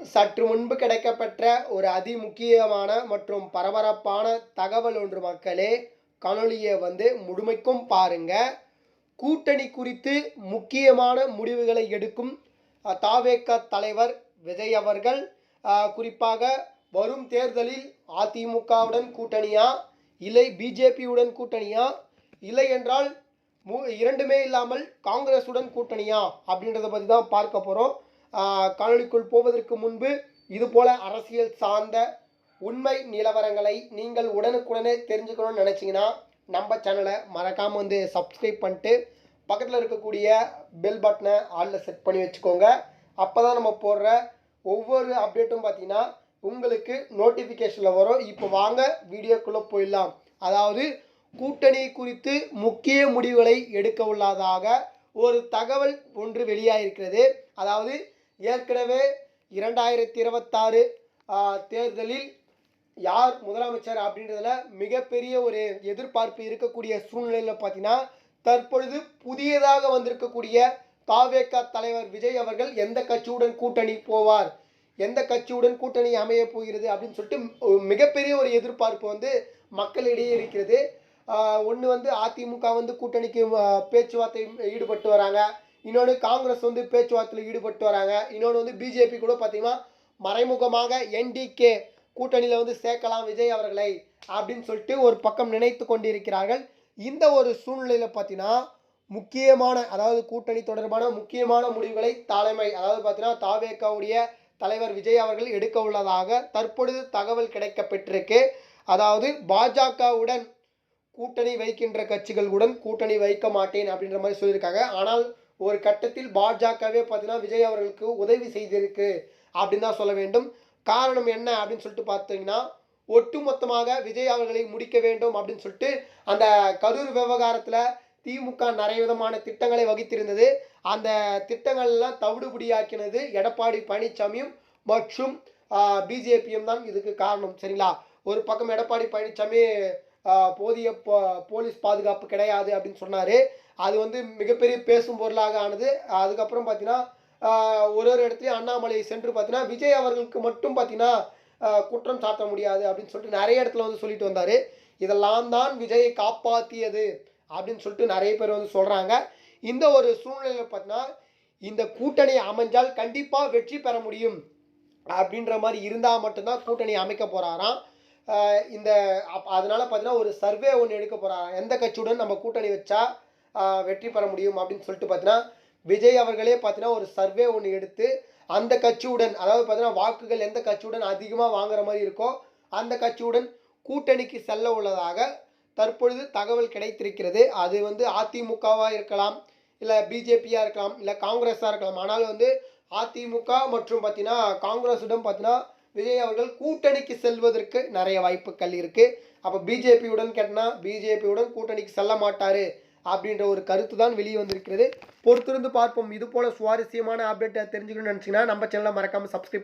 சற்று முன்பு கிடைக்கப்பெற்ற ஒரு அதிமுக்கியமான மற்றும் பரபரப்பான தகவல் ஒன்று மக்களே காணொலியை வந்து முழுமைக்கும் பாருங்க. கூட்டணி குறித்து முக்கியமான முடிவுகளை எடுக்கும் அஹ், தாவேக தலைவர் விஜய் அவர்கள் குறிப்பாக வரும் தேர்தலில் அதிமுகவுடன் கூட்டணியா இல்லை பிஜேபியுடன் கூட்டணியா இல்லை என்றால் மு இரண்டுமே இல்லாமல் காங்கிரஸுடன் கூட்டணியா அப்படின்றத பற்றி தான் பார்க்க போகிறோம் காணொளிக்குள் போவதற்கு முன்பு இதுபோல அரசியல் சார்ந்த உண்மை நிலவரங்களை நீங்கள் உடனுக்குடனே தெரிஞ்சுக்கணும்னு நினச்சிங்கன்னா நம்ம சேனலை மறக்காமல் வந்து சப்ஸ்கிரைப் பண்ணிட்டு பக்கத்தில் இருக்கக்கூடிய பெல் பட்டனை ஆளில் செட் பண்ணி வச்சுக்கோங்க. அப்போ தான் நம்ம போடுற ஒவ்வொரு அப்டேட்டும் பார்த்தீங்கன்னா உங்களுக்கு நோட்டிஃபிகேஷனில் வரும். இப்போ வாங்க வீடியோக்குள்ளே போயிடலாம். அதாவது கூட்டணி குறித்து முக்கிய முடிவுகளை எடுக்க உள்ளதாக ஒரு தகவல் ஒன்று வெளியாகிருக்கிறது அதாவது ஏற்கனவே இரண்டாயிரத்தி இருபத்தாறு தேர்தலில் யார் முதலமைச்சர் அப்படின்றதுல மிகப்பெரிய ஒரு எதிர்பார்ப்பு இருக்கக்கூடிய சூழ்நிலையில் பார்த்தீங்கன்னா தற்பொழுது புதியதாக வந்திருக்கக்கூடிய தாவேக தலைவர் விஜய் அவர்கள் எந்த கட்சியுடன் கூட்டணி போவார் எந்த கட்சியுடன் கூட்டணி அமைய போகிறது அப்படின்னு சொல்லிட்டு மிகப்பெரிய ஒரு எதிர்பார்ப்பு வந்து மக்களிடையே இருக்கிறது. ஒன்று வந்து அதிமுக வந்து கூட்டணிக்கு பேச்சுவார்த்தை ஈடுபட்டு வராங்க. இன்னொன்று காங்கிரஸ் வந்து பேச்சுவார்த்தையில் ஈடுபட்டு வராங்க. இன்னொன்று வந்து பிஜேபி கூட பார்த்தீங்கன்னா மறைமுகமாக என்டிகே கூட்டணியில் வந்து சேர்க்கலாம் விஜய் அவர்களை அப்படின்னு சொல்லிட்டு ஒரு பக்கம் நினைத்து கொண்டிருக்கிறார்கள். இந்த ஒரு சூழ்நிலையில் பார்த்தீங்கன்னா முக்கியமான அதாவது கூட்டணி தொடர்பான முக்கியமான முடிவுகளை தலைமை அதாவது பார்த்தீங்கன்னா தாவேக்காவுடைய தலைவர் விஜய் அவர்கள் எடுக்க உள்ளதாக தற்பொழுது தகவல் கிடைக்கப்பெற்றிருக்கு. அதாவது பாஜகவுடன் கூட்டணி வைக்கின்ற கட்சிகளுடன் கூட்டணி வைக்க மாட்டேன் அப்படின்ற மாதிரி சொல்லியிருக்காங்க. ஆனால் ஒரு கட்டத்தில் பாஜகவே பார்த்தீங்கன்னா விஜய் அவர்களுக்கு உதவி செய்திருக்கு அப்படின்னு தான் சொல்ல வேண்டும். காரணம் என்ன அப்படின்னு சொல்லிட்டு பார்த்தீங்கன்னா ஒட்டுமொத்தமாக விஜய் அவர்களை முடிக்க வேண்டும் அப்படின்னு சொல்லிட்டு அந்த கரூர் விவகாரத்தில் திமுக நிறைய விதமான திட்டங்களை வகித்திருந்தது. அந்த திட்டங்கள்லாம் தவிடுபடியாக்கினது எடப்பாடி பழனிசாமியும் மற்றும் பிஜேபியும் தான் இதுக்கு காரணம். சரிங்களா? ஒரு பக்கம் எடப்பாடி பழனிசாமி போதிய போ- போலீஸ் பாதுகாப்பு கிடையாது அப்படின்னு சொன்னார். அது வந்து மிகப்பெரிய பேசும் பொருளாக ஆனது. அதுக்கப்புறம் பார்த்தீங்கன்னா ஒரு ஒரு இடத்துலையும் அண்ணாமலை சென்று பார்த்தீங்கன்னா விஜய் அவர்களுக்கு மட்டும் பார்த்தீங்கன்னா குற்றம் சாட்ட முடியாது அப்படின்னு சொல்லிட்டு நிறைய இடத்துல வந்து சொல்லிட்டு வந்தார். இதெல்லாம் தான் விஜயை காப்பாற்றியது அப்படின்னு சொல்லிட்டு நிறைய பேர் வந்து சொல்கிறாங்க இந்த ஒரு சூழ்நிலையில் பார்த்தீங்கன்னா இந்த கூட்டணி அமைஞ்சால் கண்டிப்பாக வெற்றி பெற முடியும் அப்படின்ற மாதிரி இருந்தால் மட்டும்தான் கூட்டணி அமைக்க போகிறாராம் இந்த அப் அதனால் பார்த்தீங்கன்னா ஒரு சர்வே ஒன்று எடுக்க போகிறாங்க எந்த கட்சியுடன் நம்ம கூட்டணி வச்சா வெற்றி பெற முடியும் அப்படின்னு சொல்லிட்டு பார்த்தீங்கன்னா விஜய் அவர்களே பார்த்தீங்கன்னா ஒரு சர்வே ஒன்று எடுத்து அந்த கட்சியுடன் அதாவது பார்த்தீங்கன்னா வாக்குகள் எந்த கட்சியுடன் அதிகமாக வாங்குற மாதிரி இருக்கோ அந்த கட்சியுடன் கூட்டணிக்கு செல்ல உள்ளதாக தற்பொழுது தகவல் கிடைத்திருக்கிறது. அது வந்து அதிமுகவாக இருக்கலாம் இல்லை பிஜேபியாக இருக்கலாம் இல்லை காங்கிரஸாக இருக்கலாம். ஆனால் வந்து அதிமுக மற்றும் பார்த்தீங்கன்னா காங்கிரஸுடன் பார்த்தீங்கன்னா விஜய் அவர்கள் கூட்டணிக்கு செல்வதற்கு நிறைய வாய்ப்புகள் இருக்குது அப்போ பிஜேபியுடன் கேட்டால் பிஜேபியுடன் கூட்டணிக்கு செல்ல மாட்டார் அப்படின்ற ஒரு கருத்து தான் வெளியே வந்திருக்கிறது. பொறுத்திருந்து பார்ப்போம். இது போல சுவாரஸ்யமான அப்டேட்டை தெரிஞ்சுக்கணும்னு நினச்சிங்கன்னா நம்ம சேனலை மறக்காமல் சப்ஸ்கிரைப்